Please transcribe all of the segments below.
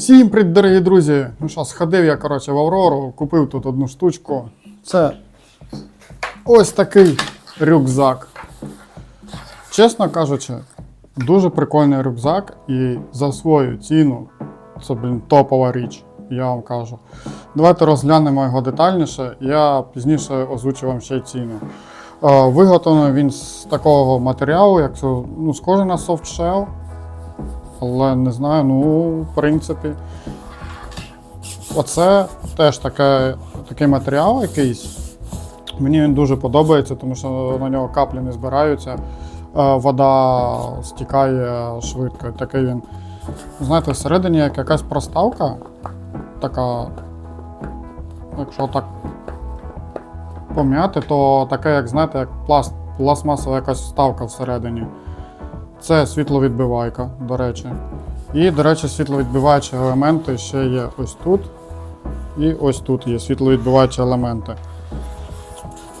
Всім привіт, дорогі друзі! Ну що, сходив я, коротше, в Аврору, купив тут одну штучку. Це ось такий рюкзак. Чесно кажучи, дуже прикольний рюкзак і за свою ціну це, блін, топова річ, я вам кажу. Давайте розглянемо його детальніше, я пізніше озвучу вам ще й ціну. Е, Виготовлений він з такого матеріалу, як ну, схоже на softshell. Але не знаю, ну, в принципі. Оце теж таке, такий матеріал якийсь. Мені він дуже подобається, тому що на нього каплі не збираються, е, вода стікає швидко. Такий він. Знаєте, всередині як якась проставка. Така. Якщо так пом'яти, то таке, як знаєте, як пласт, пластмасова якась вставка всередині. Це світловідбивайка, до речі. І, до речі, світловідбиваючі елементи ще є ось тут. І ось тут є світловідбиваючі елементи.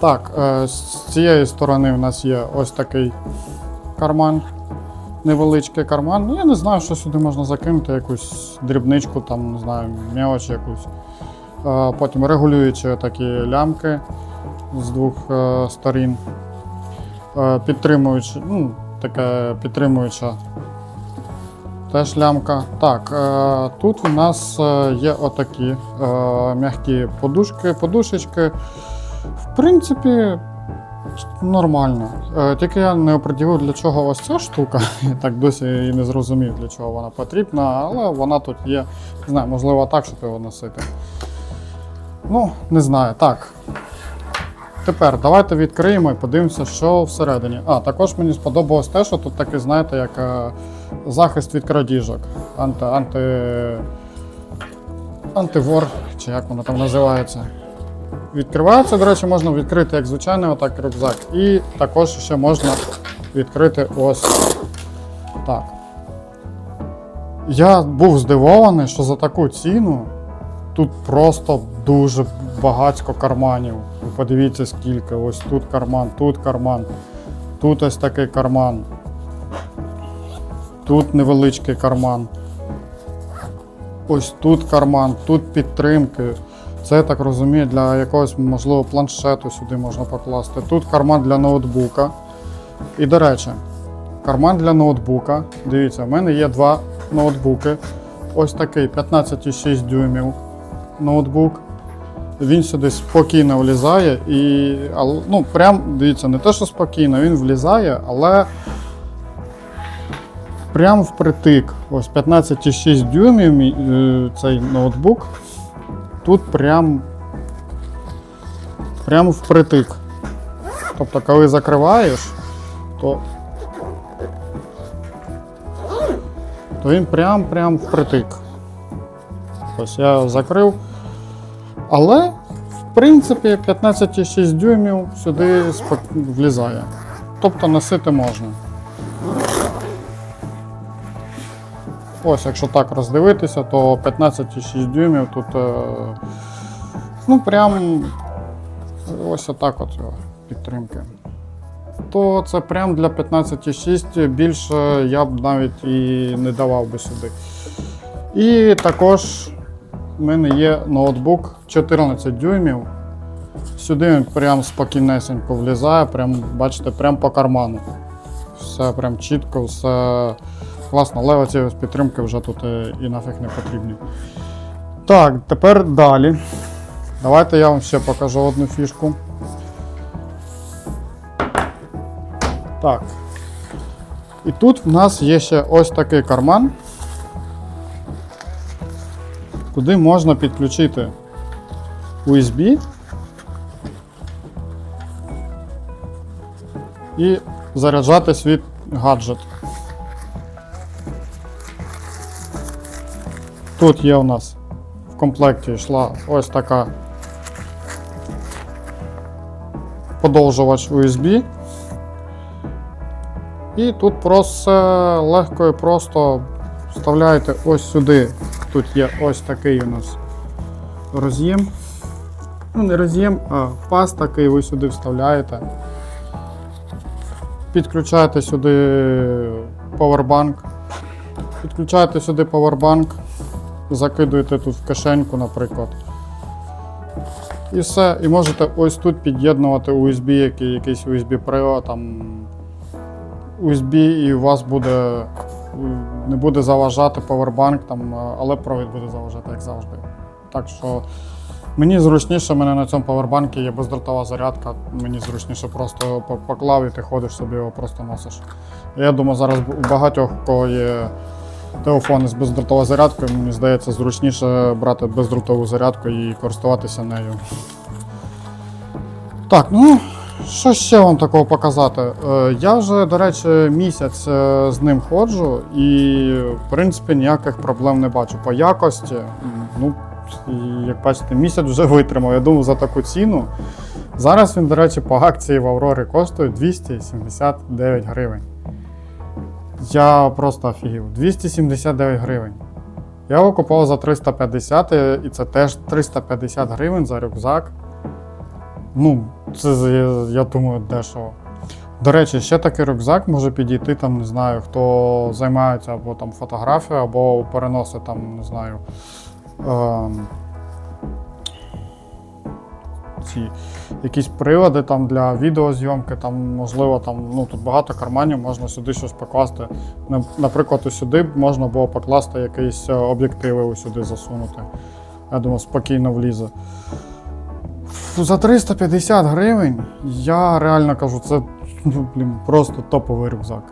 Так, е, з цієї сторони в нас є ось такий карман. Невеличкий карман. Ну, я не знаю, що сюди можна закинути, якусь дрібничку, там, не знаю, мелоч якусь. Е, Потім регулюючі такі лямки з двох е, сторін. Підтримуючи, ну, таке підтримуюча теж лямка. Так, е, тут у нас е, є отакі е, м'які подушки, подушечки. В принципі, нормально. Тільки я не оприділив, для чого ось ця штука. Я так досі і не зрозумів, для чого вона потрібна, але вона тут є. Не знаю, можливо, так, щоб його носити. Ну, не знаю. Так. Тепер давайте відкриємо і подивимося, що всередині. А, також мені сподобалось те, що тут такий, знаєте, як е, захист від крадіжок. Анти, анти, антивор, чи як воно там називається. Відкривається, до речі, можна відкрити як звичайний отак рюкзак. І також ще можна відкрити ось так. Я був здивований, що за таку ціну тут просто дуже багатько карманів. Подивіться скільки. Ось тут карман, тут карман, тут ось такий карман. Тут невеличкий карман. Ось тут карман, тут підтримки. Це, я так розумію, для якогось, можливо, планшету сюди можна покласти. Тут карман для ноутбука. І, до речі, карман для ноутбука. Дивіться, в мене є два ноутбуки. Ось такий 15,6 дюймів ноутбук. Він сюди спокійно влізає і. Ну, прям, дивіться, не те, що спокійно, він влізає, але прям впритик. Ось 15,6 дюймів е, цей ноутбук. Тут прям. Прям впритик. Тобто, коли закриваєш, то. То він прям прям впритик. Ось я закрив. Але, в принципі, 15,6 дюймів сюди влізає. Тобто носити можна. Ось, якщо так роздивитися, то 15,6 дюймів тут. е, Ну, прям ось отак от його підтримки. То це прям для 15,6 більше я б навіть і не давав би сюди. І також в мене є ноутбук 14 дюймів. Сюди він прям спокійнесенько влізає, прям, бачите, прям по карману. Все прям чітко, все класно, але ось підтримки вже тут е, і нафіг не потрібні. Так, тепер далі. Давайте я вам ще покажу одну фішку. Так. І тут в нас є ще ось такий карман, куди можна підключити USB і заряджати свій гаджет. Тут є у нас в комплекті йшла ось така подовжувач USB. І тут просто легко і просто вставляєте ось сюди. Тут є ось такий у нас роз'єм. Ну, не роз'єм, а паз такий ви сюди вставляєте. Підключаєте сюди повербанк. Підключаєте сюди повербанк. закидуєте тут в кишеньку, наприклад. І все. І можете ось тут під'єднувати USB, який, якийсь USB привод, там USB, і у вас буде не буде заважати повербанк, там, е, але провід буде заважати, як завжди. Так що мені зручніше, мене на цьому повербанку є бездротова зарядка. Мені зручніше просто поклав і ти ходиш собі його просто носиш. Я думаю, зараз у багатьох кого є телефони з бездротовою зарядкою, мені здається, зручніше брати бездротову зарядку і користуватися нею. Так, ну що ще вам такого показати? Е, Я вже, до речі, місяць е, з ним ходжу і, в принципі, ніяких проблем не бачу. По якості, ну, як бачите, місяць вже витримав. Я думаю, за таку ціну. Зараз він, до речі, по акції в Аврорі коштує 279 гривень. Я просто офігів. 279 гривень. Я його купував за 350, і це теж 350 гривень за рюкзак. Ну, це я, думаю, дешево. До речі, ще такий рюкзак може підійти, там, не знаю, хто займається або там фотографією, або переносить там, не знаю. Ем, ці якісь прилади там для відеозйомки, там, можливо, там, ну, тут багато карманів, можна сюди щось покласти. Наприклад, сюди можна було покласти якісь е, об'єктиви сюди засунути. Я думаю, спокійно влізе. За 350 гривень я реально кажу, це ну, блін, просто топовий рюкзак.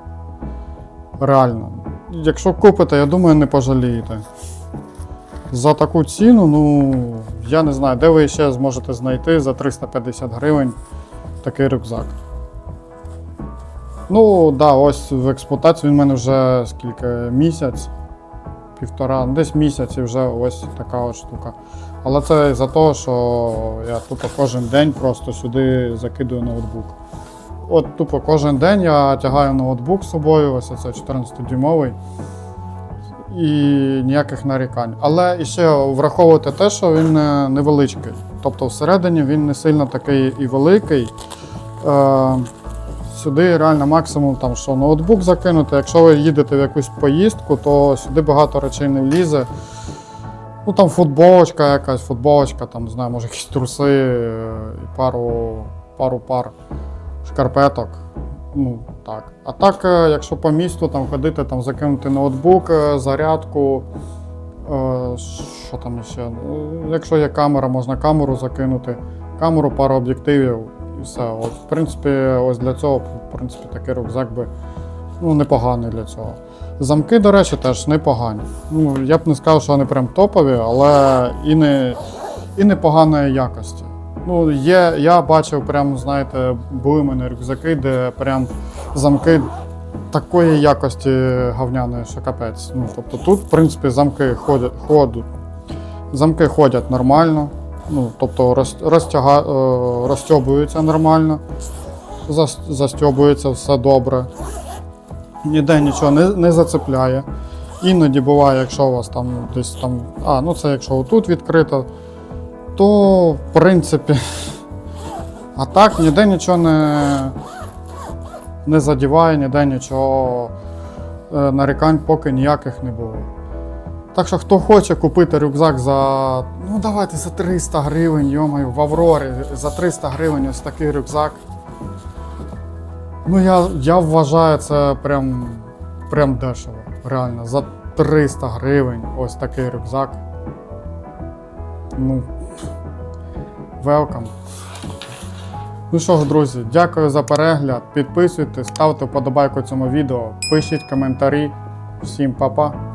Реально. Якщо купите, я думаю, не пожалієте. За таку ціну, ну, я не знаю, де ви ще зможете знайти за 350 гривень такий рюкзак. Ну, да, ось в експлуатації він в мене вже скільки місяць, півтора, ну, десь місяць і вже ось така от штука. Але це за те, що я тупо кожен день просто сюди закидую ноутбук. От тупо кожен день я тягаю ноутбук з собою, ось це 14-дюймовий. І ніяких нарікань. Але ще враховуйте те, що він невеличкий. Тобто всередині він не сильно такий і великий. Сюди реально максимум там, що ноутбук закинути. Якщо ви їдете в якусь поїздку, то сюди багато речей не влізе. Ну там футболочка якась, футболочка, там, не знаю, може якісь труси е, і пару, пару пар шкарпеток. Ну, так. А так, е, якщо по місту там ходити, там закинути ноутбук, е, зарядку. Що там ще? Ну, Якщо є камера, можна камеру закинути, камеру, пару об'єктивів і все. От, в принципі, ось для цього, в принципі, такий рюкзак би ну, непоганий для цього. Замки, до речі, теж непогані. Ну, я б не сказав, що вони прям топові, але і не, і непоганої якості. Ну, є, я бачив, прям, знаєте, були в мене рюкзаки, де прям замки такої якості говняної, що капець. Ну, тобто тут, в принципі, замки ходять, ходять, замки ходять нормально, ну, тобто роз, розтяга, е, нормально, зас, застьобується все добре. Ніде нічого не, не зацепляє. Іноді буває, якщо у вас там десь там. А, ну це якщо отут відкрито, то в принципі. А так ніде нічого не, не задіває, ніде нічого е, нарікань поки ніяких не було. Так що хто хоче купити рюкзак за. Ну давайте за 300 гривень, йомаю, в Аврорі за 300 гривень ось такий рюкзак. Ну, я, я вважаю це прям, прям дешево. Реально, за 300 гривень ось такий рюкзак. Ну, welcome. Ну що ж, друзі, дякую за перегляд. Підписуйтесь, ставте вподобайку цьому відео, пишіть коментарі. Всім па-па.